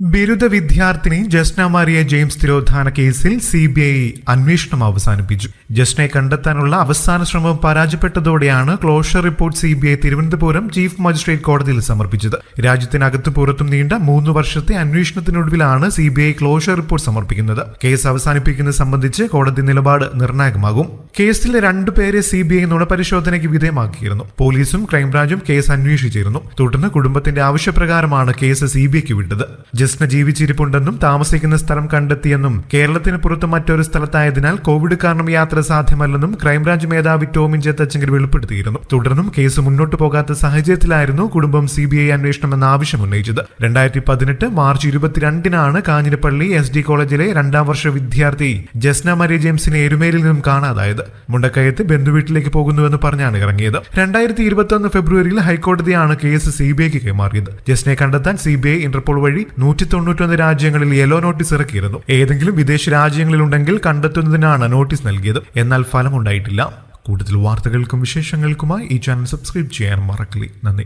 ബിരുദ വിദ്യാർത്ഥിനി ജസ്ന മാരിയ ജെയിംസ് തിരോധാന കേസിൽ സി ബി ഐ അന്വേഷണം അവസാനിപ്പിച്ചു. ജസ്നയെ കണ്ടെത്താനുള്ള അവസാന ശ്രമം പരാജയപ്പെട്ടതോടെയാണ് closure report C B I Thiruvananthapuram chief magistrate കോടതിയിൽ സമർപ്പിച്ചത്. രാജ്യത്തിനകത്തും പുറത്തും നീണ്ട മൂന്ന് വർഷത്തെ അന്വേഷണത്തിനൊടുവിലാണ് C B I closure report സമർപ്പിക്കുന്നത്. കേസ് അവസാനിപ്പിക്കുന്നത് സംബന്ധിച്ച് കോടതി നിലപാട് നിർണായകമാകും. കേസിൽ രണ്ടുപേരെ സി ബി ഐ നുണപരിശോധനയ്ക്ക് വിധേയമാക്കിയിരുന്നു. പോലീസും ക്രൈംബ്രാഞ്ചും കേസ് അന്വേഷിച്ചിരുന്നു. തുടർന്ന് കുടുംബത്തിന്റെ ആവശ്യപ്രകാരമാണ് കേസ് സി ബി ഐക്ക് വിട്ടത്. ജസ്ന ജീവിച്ചിരിപ്പുണ്ടെന്നും താമസിക്കുന്ന സ്ഥലം കണ്ടെത്തിയെന്നും കേരളത്തിന് പുറത്ത് മറ്റൊരു സ്ഥലത്തായതിനാൽ കോവിഡ് കാരണം യാത്ര സാധ്യമല്ലെന്നും ക്രൈംബ്രാഞ്ച് മേധാവി ടോമിൻ ജത്തച്ചങ്കർ വെളിപ്പെടുത്തിയിരുന്നു. തുടർന്നും കേസ് മുന്നോട്ട് പോകാത്ത സാഹചര്യത്തിലായിരുന്നു കുടുംബം സി ബി ഐ അന്വേഷണം എന്ന ആവശ്യം ഉന്നയിച്ചത് രണ്ടായിരത്തി പതിനെട്ട് മാർച്ച് ഇരുപത്തിരണ്ടിനാണ് കാഞ്ഞിരപ്പള്ളി എസ് ഡി കോളേജിലെ രണ്ടാം വർഷ വിദ്യാർത്ഥി ജസ്ന മരി ജെയിംസിനെ എരുമേലിൽ നിന്നും കാണാതായത്. മുണ്ടക്കയത്ത് ബന്ധുവീട്ടിലേക്ക് പോകുന്നുവെന്ന് പറഞ്ഞാണ് ഇറങ്ങിയത്. രണ്ടായിരത്തി ഇരുപത്തി ഫെബ്രുവരിയിൽ ഹൈക്കോടതിയാണ് കേസ് സി ബി ഐക്ക് കൈമാറിയത്. ജസ്റ്റിനെ കണ്ടെത്താൻ സി ബി ഐ ഇന്റർപോൾ വഴി നൂറ്റി തൊണ്ണൂറ്റൊന്ന് രാജ്യങ്ങളിൽ യെല്ലോ നോട്ടീസ് ഇറക്കിയിരുന്നു. ഏതെങ്കിലും വിദേശ രാജ്യങ്ങളിലുണ്ടെങ്കിൽ കണ്ടെത്തുന്നതിനാണ് നോട്ടീസ് നൽകിയത്. എന്നാൽ ഫലമുണ്ടായിട്ടില്ല. കൂടുതൽ വാർത്തകൾക്കും വിശേഷങ്ങൾക്കുമായി ഈ ചാനൽ സബ്സ്ക്രൈബ് ചെയ്യാൻ മറക്കില്ല. നന്ദി.